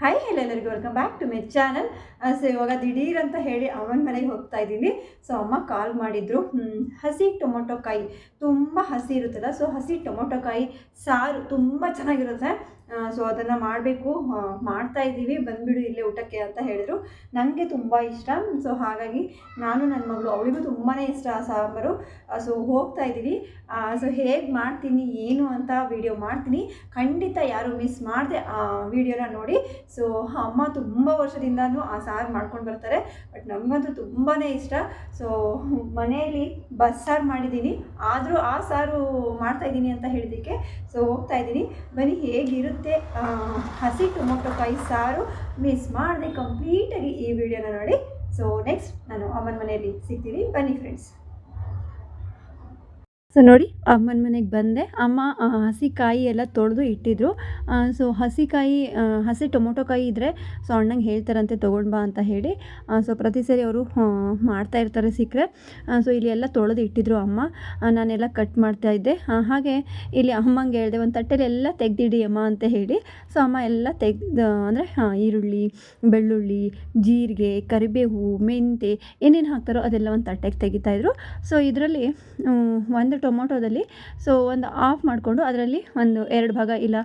Hi hello ಎಲ್ಲರಿಗೂ. Welcome back to my channel so ಇವಾಗ ದಿಢೀರ್ ಅಂತ ಹೇಳಿ ಅವನ ಮನೆಗೆ ಹೋಗ್ತಾ ಇದ್ದೀನಿ. ಸೊ ಅಮ್ಮ ಕಾಲ್ ಮಾಡಿದ್ರು. ಹಸಿ ಟೊಮೊಟೊ ಕಾಯಿ. ತುಂಬ ಹಸಿ ಇರುತ್ತಲ್ಲ ಸೊ ಹಸಿ ಟೊಮೊಟೊ ಕಾಯಿ, ಸಾರು ತುಂಬ ಚೆನ್ನಾಗಿರುತ್ತೆ. ಸೊ ಅದನ್ನು ಮಾಡಬೇಕು. ಮಾಡ್ತಾ ಇದ್ದೀವಿ. ಬಂದುಬಿಡು ಇಲ್ಲೇ ಊಟಕ್ಕೆ ಅಂತ ಹೇಳಿದ್ರು. ನನಗೆ ತುಂಬ ಇಷ್ಟ. ಸೊ ಹಾಗಾಗಿ ನಾನು ನನ್ನ ಮಗಳು ಅವಳಿಗೂ ತುಂಬಾ ಇಷ್ಟ ಆ ಸಾಂಬಾರು. ಸೊ ಹೋಗ್ತಾ ಇದ್ದೀವಿ. ಸೊ ಹೇಗೆ ಮಾಡ್ತೀನಿ, ಏನು ಅಂತ ವಿಡಿಯೋ ಮಾಡ್ತೀನಿ. ಖಂಡಿತ ಯಾರು ಮಿಸ್ ಮಾಡಿದೆ ಆ ವಿಡಿಯೋನ ನೋಡಿ. ಸೊ ಅಮ್ಮ ತುಂಬ ವರ್ಷದಿಂದನೂ ಆ ಸಾರು ಮಾಡ್ಕೊಂಡು ಬರ್ತಾರೆ ಬಟ್ ನಮಗಂತೂ ತುಂಬಾ ಇಷ್ಟ. ಸೊ ಮನೆಯಲ್ಲಿ ಬಸ್ಸಾರು ಮಾಡಿದ್ದೀನಿ, ಆದರೂ ಆ ಸಾರು ಮಾಡ್ತಾ ಇದ್ದೀನಿ ಅಂತ ಹೇಳಿದ್ದಕ್ಕೆ ಸೊ ಹೋಗ್ತಾ ಇದ್ದೀನಿ. ಬನ್ನಿ, ಹೇಗಿರುತ್ತೆ ಹಸಿ ಟೊಮೊಟೊ ಕಾಯಿ ಸಾರು? ಮಿಸ್ ಮಾಡಿದೆ ಕಂಪ್ಲೀಟಾಗಿ ಈ ವಿಡಿಯೋನ ನೋಡಿ. ಸೊ ನೆಕ್ಸ್ಟ್ ನಾನು ಅಮ್ಮನ ಮನೆಯಲ್ಲಿ ಸಿಗ್ತೀನಿ. ಬನ್ನಿ ಫ್ರೆಂಡ್ಸ್ ಸೊ ನೋಡಿ, ಅಮ್ಮನ ಮನೆಗೆ ಬಂದೆ. ಅಮ್ಮ ಹಸಿ ಕಾಯಿ ಎಲ್ಲ ತೊಳೆದು ಇಟ್ಟಿದ್ರು. ಸೊ ಹಸಿ ಕಾಯಿ ಹಸಿ ಟೊಮೊಟೊ ಕಾಯಿ ಇದ್ದರೆ ಸೊ, ಅಣ್ಣಂಗೆ ಹೇಳ್ತಾರಂತೆ, ತೊಗೊಂಡು ಬಾ ಅಂತ ಹೇಳಿ. ಸೊ ಪ್ರತಿ ಸರಿ ಅವರು ಮಾಡ್ತಾ ಇರ್ತಾರೆ ಸಿಕ್ಕರೆ. ಸೊ ಇಲ್ಲಿ ಎಲ್ಲ ತೊಳೆದು ಇಟ್ಟಿದ್ರು ಅಮ್ಮ. ನಾನೆಲ್ಲ ಕಟ್ ಮಾಡ್ತಾ ಇದ್ದೆ. ಹಾಗೆ ಇಲ್ಲಿ ಅಮ್ಮಂಗೆ ಹೇಳಿದೆ, ಒಂದು ತಟ್ಟೆಲಿ ಎಲ್ಲ ತೆಗ್ದಿಡಿ ಅಮ್ಮ ಅಂತ ಹೇಳಿ. ಸೊ ಅಮ್ಮ ಎಲ್ಲ ತೆಗ್ದು ಅಂದರೆ ಈರುಳ್ಳಿ, ಬೆಳ್ಳುಳ್ಳಿ, ಜೀರಿಗೆ, ಕರಿಬೇವು ಮೆಂತೆ ಏನೇನು ಹಾಕ್ತಾರೋ ಅದೆಲ್ಲ ಒಂದು ತಟ್ಟೆಗೆ ತೆಗಿತಾಯಿದ್ರು ಸೊ ಇದರಲ್ಲಿ ಒಂದು ಟೊಮೊಟೊದಲ್ಲಿ. ಸೊ ಒಂದು ಆಫ್ ಮಾಡಿಕೊಂಡು ಅದರಲ್ಲಿ ಒಂದು ಎರಡು ಭಾಗ ಇಲ್ಲ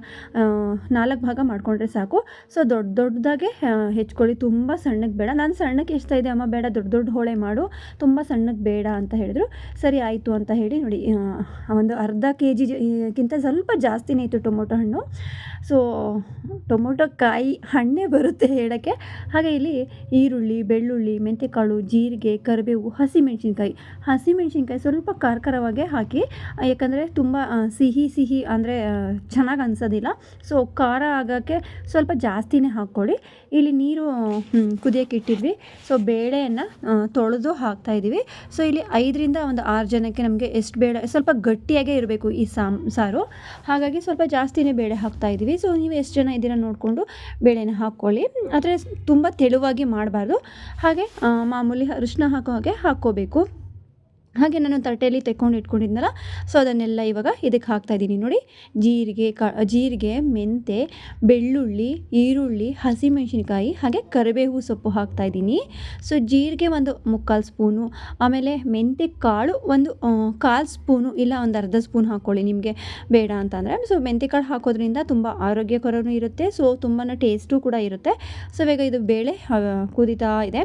ನಾಲ್ಕು ಭಾಗ ಮಾಡಿಕೊಂಡ್ರೆ ಸಾಕು. ಸೊ ದೊಡ್ಡ ದೊಡ್ಡದಾಗೆ ಹೆಚ್ಕೊಳ್ಳಿ. ತುಂಬ ಸಣ್ಣಗೆ ಬೇಡ. ನಾನು ಸಣ್ಣಕ್ಕೆ ಎಷ್ಟ ಇದೆ ಅಮ್ಮ? ಬೇಡ. ದೊಡ್ಡ ದೊಡ್ಡ ಹೋಳೆ ಮಾಡು. ತುಂಬ ಸಣ್ಣಕ್ಕೆ ಬೇಡ ಅಂತ ಹೇಳಿದ್ರು. ಸರಿ ಆಯಿತು ಅಂತ ಹೇಳಿ ನೋಡಿ ಒಂದು ಅರ್ಧ ಕೆ ಜಿಗಿಂತ ಸ್ವಲ್ಪ ಜಾಸ್ತಿನೇ ಇತ್ತು ಟೊಮೊಟೊ ಹಣ್ಣು. ಸೊ ಟೊಮೊಟೊ ಕಾಯಿ ಹಣ್ಣೇ ಬರುತ್ತೆ ಹೇಳೋಕ್ಕೆ. ಹಾಗೆ ಇಲ್ಲಿ ಈರುಳ್ಳಿ, ಬೆಳ್ಳುಳ್ಳಿ, ಮೆಂತ್ಯಕಾಳು, ಜೀರಿಗೆ, ಕರಿಬೇವು, ಹಸಿಮೆಣಸಿನ್ಕಾಯಿ. ಹಸಿಮೆಣಸಿನ್ಕಾಯಿ ಸ್ವಲ್ಪ ಖಾರ ಖಾರವಾಗೇ ಹಾಕಿ ಯಾಕಂದರೆ ತುಂಬ ಸಿಹಿ ಸಿಹಿ ಅಂದರೆ ಚೆನ್ನಾಗಿ ಅನ್ಸೋದಿಲ್ಲ. ಸೊ ಖಾರ ಆಗೋಕ್ಕೆ ಸ್ವಲ್ಪ ಜಾಸ್ತಿನೇ ಹಾಕ್ಕೊಳ್ಳಿ. ಇಲ್ಲಿ ನೀರು ಕುದಿಯೋಕ್ಕೆ ಕುದಿಯೋಕೆ ಇಟ್ಟಿದ್ವಿ. ಸೊ ಬೇಳೆಯನ್ನು ತೊಳೆದು ಹಾಕ್ತಾ ಇದ್ದೀವಿ ಸೊ ಇಲ್ಲಿ ಐದರಿಂದ ಒಂದು ಆರು ಜನಕ್ಕೆ ನಮಗೆ ಎಷ್ಟು ಬೇಳೆ, ಸ್ವಲ್ಪ ಗಟ್ಟಿಯಾಗೇ ಇರಬೇಕು ಈ ಸಾಮ್, ಸಾರು. ಹಾಗಾಗಿ ಸ್ವಲ್ಪ ಜಾಸ್ತಿನೇ ಬೇಳೆ ಹಾಕ್ತಾ ಇದ್ದೀವಿ ಸೊ ನೀವು ಎಷ್ಟು ಜನ ಇದ್ದೀರಾ ನೋಡಿಕೊಂಡು ಬೇಳೆನ ಹಾಕ್ಕೊಳ್ಳಿ. ಆದರೆ ತುಂಬ ತೆಳುವಾಗಿ ಮಾಡಬಾರ್ದು. ಹಾಗೆ ಮಾಮೂಲಿ ಅರಿಶಿನ ಹಾಕೋ ಹಾಗೆ ಹಾಕ್ಕೋಬೇಕು. ಹಾಗೆ ನಾನು ತಟ್ಟೆಯಲ್ಲಿ ತೆಕ್ಕೊಂಡು ಇಟ್ಕೊಂಡಿದ್ನಲ್ಲ ಸೊ ಅದನ್ನೆಲ್ಲ ಇವಾಗ ಇದಕ್ಕೆ ಹಾಕ್ತಾ ಇದ್ದೀನಿ ನೋಡಿ. ಜೀರಿಗೆ, ಕ, ಜೀರಿಗೆ, ಮೆಂತೆ, ಬೆಳ್ಳುಳ್ಳಿ, ಈರುಳ್ಳಿ, ಹಸಿಮೆಣಸಿನಕಾಯಿ, ಹಾಗೆ ಕರಿಬೇವು ಸೊಪ್ಪು ಹಾಕ್ತಾ ಇದ್ದೀನಿ. ಸೊ ಜೀರಿಗೆ ಒಂದು ಮುಕ್ಕಾಲು ಸ್ಪೂನು, ಆಮೇಲೆ ಮೆಂತೆ ಕಾಳು ಒಂದು ಕಾಲು ಸ್ಪೂನು, ಇಲ್ಲ ಒಂದು ಅರ್ಧ ಸ್ಪೂನ್ ಹಾಕ್ಕೊಳ್ಳಿ ನಿಮಗೆ ಬೇಡ ಅಂತಂದರೆ. ಸೊ ಮೆಂತೆ ಕಾಳು ಹಾಕೋದ್ರಿಂದ ತುಂಬ ಆರೋಗ್ಯಕರವೂ ಇರುತ್ತೆ ಸೊ ತುಂಬಾ ಟೇಸ್ಟು ಕೂಡ ಇರುತ್ತೆ. ಸೊ ಇವಾಗ ಇದು ಬೇಳೆ ಕುದಿತಾ ಇದೆ.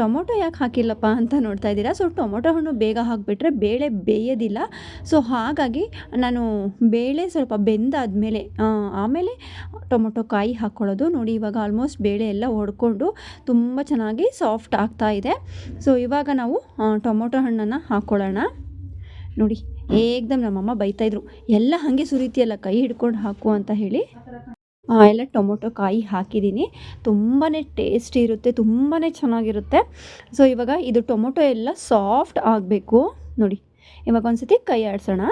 ಟೊಮೊಟೊ ಯಾಕೆ ಹಾಕಿಲ್ಲಪ್ಪ ಅಂತ ನೋಡ್ತಾ ಇದ್ದೀರಾ? ಸೊ ಟೊಮೊಟೊ ಹಣ್ಣು ಬೇಗ ಹಾಕಿಬಿಟ್ರೆ ಬೇಳೆ ಬೇಯೋದಿಲ್ಲ. ಸೊ ಹಾಗಾಗಿ ನಾನು ಬೇಳೆ ಸ್ವಲ್ಪ ಬೆಂದಾದಮೇಲೆ ಆಮೇಲೆ ಟೊಮೊಟೊ ಕಾಯಿ ಹಾಕ್ಕೊಳ್ಳೋದು. ನೋಡಿ, ಇವಾಗ ಆಲ್ಮೋಸ್ಟ್ ಬೇಳೆ ಎಲ್ಲ ಒಡ್ಕೊಂಡು ತುಂಬ ಚೆನ್ನಾಗಿ ಸಾಫ್ಟ್ ಆಗ್ತಾ ಇದೆ. ಸೊ ಇವಾಗ ನಾವು ಟೊಮೊಟೊ ಹಣ್ಣನ್ನು ಹಾಕ್ಕೊಳ್ಳೋಣ. ನೋಡಿ, ಏಕ್ದಮ್ ನಮ್ಮಮ್ಮ ಬೈತಾಯಿದ್ರು ಎಲ್ಲ ಹಾಗೆ ಸುರಿತಿಯಲ್ಲ, ಕೈ ಹಿಡ್ಕೊಂಡು ಹಾಕು ಅಂತ ಹೇಳಿ. ಎಲ್ಲ ಟೊಮೊಟೊ ಕಾಯಿ ಹಾಕಿದ್ದೀನಿ. ತುಂಬಾ ಟೇಸ್ಟಿ ಇರುತ್ತೆ ತುಂಬಾ ಚೆನ್ನಾಗಿರುತ್ತೆ. ಸೊ ಇವಾಗ ಇದು ಟೊಮೊಟೊ ಎಲ್ಲ ಸಾಫ್ಟ್ ಆಗಬೇಕು. ನೋಡಿ, ಇವಾಗ ಒಂದ್ಸತಿ ಕೈ ಆಡಿಸೋಣ.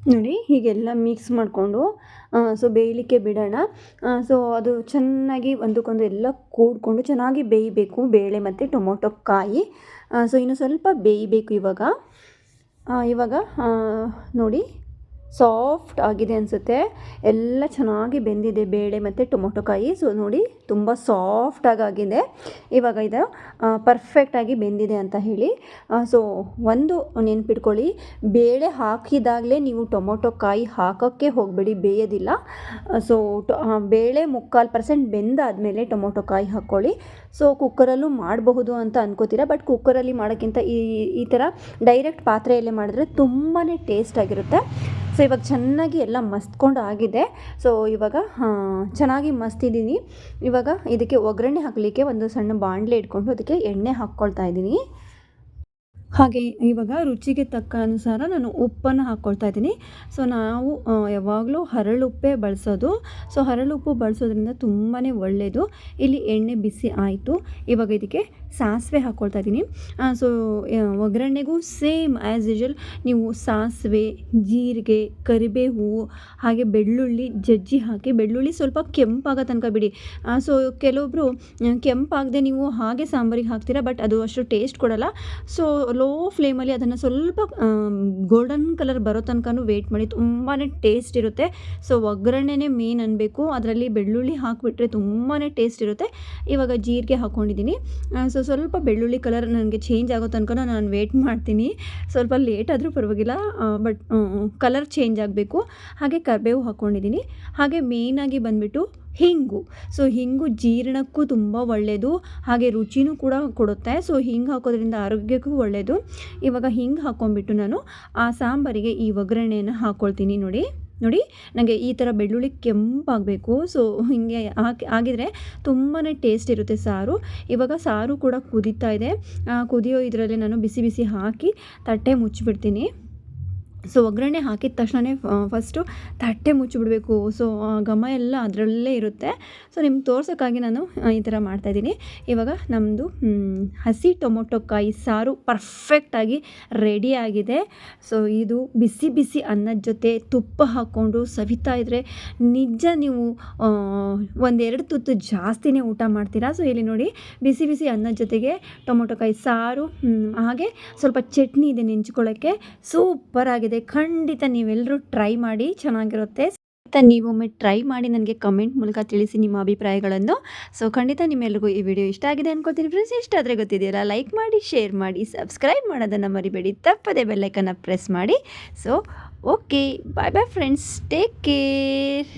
ನೋಡಿ, ಹೀಗೆಲ್ಲ ಮಿಕ್ಸ್ ಮಾಡಿಕೊಂಡು ಸೊ ಬೇಯಲಿಕ್ಕೆ ಬಿಡೋಣ. ಸೊ ಅದು ಚೆನ್ನಾಗಿ ಒಂದಕ್ಕೊಂದು ಎಲ್ಲ ಕೂಡಿಕೊಂಡು ಚೆನ್ನಾಗಿ ಬೇಯಬೇಕು, ಬೇಳೆ ಮತ್ತು ಟೊಮೊಟೊ ಕಾಯಿ. ಸೊ ಇನ್ನು ಸ್ವಲ್ಪ ಬೇಯಬೇಕು ಇವಾಗ. ಇವಾಗ ನೋಡಿ ಸಾಫ್ಟ್ ಆಗಿದೆ ಅನಿಸುತ್ತೆ. ಎಲ್ಲ ಚೆನ್ನಾಗಿ ಬೆಂದಿದೆ, ಬೇಳೆ ಮತ್ತು ಟೊಮೊಟೊ ಕಾಯಿ. ಸೊ ನೋಡಿ, ತುಂಬ ಸಾಫ್ಟಾಗಿ ಆಗಿದೆ. ಇವಾಗ ಇದು ಪರ್ಫೆಕ್ಟಾಗಿ ಬೆಂದಿದೆ ಅಂತ ಹೇಳಿ. ಸೊ ಒಂದು ನೆನ್ಪಿಟ್ಕೊಳ್ಳಿ. ಬೇಳೆ ಹಾಕಿದಾಗಲೇ ನೀವು ಟೊಮೊಟೊ ಕಾಯಿ ಹಾಕೋಕ್ಕೆ ಹೋಗಬೇಡಿ, ಬೇಯೋದಿಲ್ಲ. ಸೊ ಬೇಳೆ ಮುಕ್ಕಾಲು ಪರ್ಸೆಂಟ್ ಬೆಂದಾದಮೇಲೆ ಟೊಮೊಟೊ ಕಾಯಿ ಹಾಕ್ಕೊಳ್ಳಿ. ಸೊ ಕುಕ್ಕರಲ್ಲೂ ಮಾಡಬಹುದು ಅಂತ ಅನ್ಕೋತೀರಾ ಬಟ್ ಕುಕ್ಕರಲ್ಲಿ ಮಾಡೋಕ್ಕಿಂತ ಈ ಈ ಥರ ಡೈರೆಕ್ಟ್ ಪಾತ್ರೆಯಲ್ಲೇ ಮಾಡಿದ್ರೆ ತುಂಬಾ ಟೇಸ್ಟ್ ಆಗಿರುತ್ತೆ. ಸೊ ಇವಾಗ ಚೆನ್ನಾಗಿ ಎಲ್ಲ ಮಸ್ತ್ಕೊಂಡು ಆಗಿದೆ. ಸೊ ಇವಾಗ ಚೆನ್ನಾಗಿ ಮಸ್ತಿದ್ದೀನಿ. ಇವಾಗ ಇದಕ್ಕೆ ಒಗ್ಗರಣೆ ಹಾಕಲಿಕ್ಕೆ ಒಂದು ಸಣ್ಣ ಬಾಣಲೆ ಇಟ್ಕೊಂಡು ಅದಕ್ಕೆ ಎಣ್ಣೆ ಹಾಕ್ಕೊಳ್ತಾ ಇದ್ದೀನಿ. ಹಾಗೆ ಇವಾಗ ರುಚಿಗೆ ತಕ್ಕ ಅನುಸಾರ ನಾನು ಉಪ್ಪನ್ನು ಹಾಕ್ಕೊಳ್ತಾ ಇದ್ದೀನಿ. ಸೊ ನಾವು ಯಾವಾಗಲೂ ಹರಳುಪ್ಪೇ ಬಳಸೋದು. ಸೊ ಹರಳುಪ್ಪು ಬಳಸೋದ್ರಿಂದ ತುಂಬಾ ಒಳ್ಳೆಯದು ಇಲ್ಲಿ ಎಣ್ಣೆ ಬಿಸಿ ಆಯಿತು. ಇವಾಗ ಇದಕ್ಕೆ ಸಾಸಿವೆ ಹಾಕ್ಕೊಳ್ತಾ ಇದ್ದೀನಿ. ಸೊ ಒಗ್ಗರಣೆಗೂ ಸೇಮ್ ಆ್ಯಸ್ ಯೂಶಲ್ ನೀವು ಸಾಸಿವೆ, ಜೀರಿಗೆ, ಕರಿಬೇವು, ಹಾಗೆ ಬೆಳ್ಳುಳ್ಳಿ, ಜಜ್ಜಿ ಹಾಕಿ, ಬೆಳ್ಳುಳ್ಳಿ ಸ್ವಲ್ಪ ಕೆಂಪಾಗೋ ತನಕ ಬಿಡಿ. ಸೊ ಕೆಲವೊಬ್ಬರು ಕೆಂಪಾಗದೆ ನೀವು ಹಾಗೆ ಸಾಂಬಾರಿಗೆ ಹಾಕ್ತೀರಾ ಬಟ್ ಅದು ಅಷ್ಟು ಟೇಸ್ಟ್ ಕೊಡಲ್ಲ. ಸೊ ಲೋ ಫ್ಲೇಮಲ್ಲಿ ಅದನ್ನು ಸ್ವಲ್ಪ ಗೋಲ್ಡನ್ ಕಲರ್ ಬರೋ ತನಕನೂ ವೇಟ್ ಮಾಡಿ ತುಂಬಾ ಟೇಸ್ಟ್ ಇರುತ್ತೆ. ಸೊ ಒಗ್ಗರಣೆನೇ ಮೇನ್ ಅನ್ನಬೇಕು ಅದರಲ್ಲಿ ಬೆಳ್ಳುಳ್ಳಿ ಹಾಕಿಬಿಟ್ರೆ ತುಂಬಾ ಟೇಸ್ಟ್ ಇರುತ್ತೆ. ಇವಾಗ ಜೀರಿಗೆ ಹಾಕ್ಕೊಂಡಿದ್ದೀನಿ ಸೊ ಸ್ವಲ್ಪ ಬೆಳ್ಳುಳ್ಳಿ ಕಲರ್ ನನಗೆ ಚೇಂಜ್ ಆಗೋ ತನಕ ನಾನು ವೇಟ್ ಮಾಡ್ತೀನಿ. ಸ್ವಲ್ಪ ಲೇಟ್ ಆದರೂ ಪರವಾಗಿಲ್ಲ ಬಟ್ ಕಲರ್ ಚೇಂಜ್ ಆಗಬೇಕು. ಹಾಗೆ ಕರಿಬೇವು ಹಾಕ್ಕೊಂಡಿದ್ದೀನಿ ಹಾಗೆ ಮೇಯ್ನಾಗಿ ಬಂದುಬಿಟ್ಟು ಹಿಂಗು. ಸೊ ಹಿಂಗು ಜೀರ್ಣಕ್ಕೂ ತುಂಬ ಒಳ್ಳೆಯದು ಹಾಗೆ ರುಚಿನೂ ಕೂಡ ಕೊಡುತ್ತೆ. ಸೊ ಹಿಂಗೆ ಹಾಕೋದ್ರಿಂದ ಆರೋಗ್ಯಕ್ಕೂ ಒಳ್ಳೆಯದು ಇವಾಗ ಹಿಂಗೆ ಹಾಕ್ಕೊಂಬಿಟ್ಟು ನಾನು ಆ ಸಾಂಬಾರಿಗೆ ಈ ಒಗ್ಗರಣೆಯನ್ನು ಹಾಕ್ಕೊಳ್ತೀನಿ ನೋಡಿ. ನೋಡಿ ನನಗೆ ಈ ಥರ ಬೆಳ್ಳುಳ್ಳಿ ಕೆಂಪಾಗಬೇಕು. ಸೊ ಹೀಗೆ ಹಾಕಿ ಆಗಿದರೆ ತುಂಬಾ ಟೇಸ್ಟ್ ಇರುತ್ತೆ ಸಾರು. ಇವಾಗ ಸಾರು ಕೂಡ ಕುದೀತಾ ಇದೆ. ಕುದಿಯೋ ಇದರಲ್ಲಿ ನಾನು ಬಿಸಿ ಬಿಸಿ ಹಾಕಿ ತಟ್ಟೆ ಮುಚ್ಚಿಬಿಡ್ತೀನಿ. ಸೊ ಒಗ್ಗರಣೆ ಹಾಕಿದ ತಕ್ಷಣವೇ ಫಸ್ಟು ತಟ್ಟೆ ಮುಚ್ಚಿಬಿಡಬೇಕು. ಸೊ ಘಮ ಎಲ್ಲ ಅದರಲ್ಲೇ ಇರುತ್ತೆ. ಸೊ ನಿಮ್ಗೆ ತೋರ್ಸೋಕ್ಕಾಗಿ ನಾನು ಈ ಥರ ಮಾಡ್ತಾಯಿದ್ದೀನಿ ಇವಾಗ ನಮ್ಮದು ಹಸಿ ಟೊಮೊಟೊಕಾಯಿ ಸಾರು ಪರ್ಫೆಕ್ಟಾಗಿ ಆಗಿದೆ. ಸೊ ಇದು ಬಿಸಿ ಬಿಸಿ ಅನ್ನದ ಜೊತೆ ತುಪ್ಪ ಹಾಕ್ಕೊಂಡು ಸವಿತಾ ಇದ್ದರೆ ನಿಜ ನೀವು ಒಂದೆರಡು ತುತ್ತು ಜಾಸ್ತಿನೇ ಊಟ ಮಾಡ್ತೀರಾ? ಸೊ ಇಲ್ಲಿ ನೋಡಿ, ಬಿಸಿ ಬಿಸಿ ಅನ್ನದ ಜೊತೆಗೆ ಟೊಮೊಟೊಕಾಯಿ ಸಾರು ಹಾಗೆ ಸ್ವಲ್ಪ ಚಟ್ನಿ ಇದೆ ನೆಂಚ್ಕೊಳ್ಳೋಕ್ಕೆ. ಸೂಪರ್ ಆಗಿದೆ ಖಂಡಿತ ನೀವೆಲ್ಲರೂ ಟ್ರೈ ಮಾಡಿ ಚೆನ್ನಾಗಿರುತ್ತೆ. ನೀವೊಮ್ಮೆ ಟ್ರೈ ಮಾಡಿ ನನಗೆ ಕಮೆಂಟ್ ಮೂಲಕ ತಿಳಿಸಿ ನಿಮ್ಮ ಅಭಿಪ್ರಾಯಗಳನ್ನು. ಸೊ ಖಂಡಿತ ನಿಮ್ಮೆಲ್ಲರಿಗೂ ಈ ವಿಡಿಯೋ ಇಷ್ಟ ಆಗಿದೆ ಅನ್ಕೋತೀನಿ ಫ್ರೆಂಡ್ಸ್ ಇಷ್ಟ ಆದರೆ ಗೊತ್ತಿದೆಯಲ್ಲ ಲೈಕ್ ಮಾಡಿ ಶೇರ್ ಮಾಡಿ ಸಬ್ಸ್ಕ್ರೈಬ್ ಮಾಡೋದನ್ನು ಮರಿಬೇಡಿ. ತಪ್ಪದೆ ಬೆಲ್ಲೈಕನ್ನು ಪ್ರೆಸ್ ಮಾಡಿ. So okay bye bye friends take care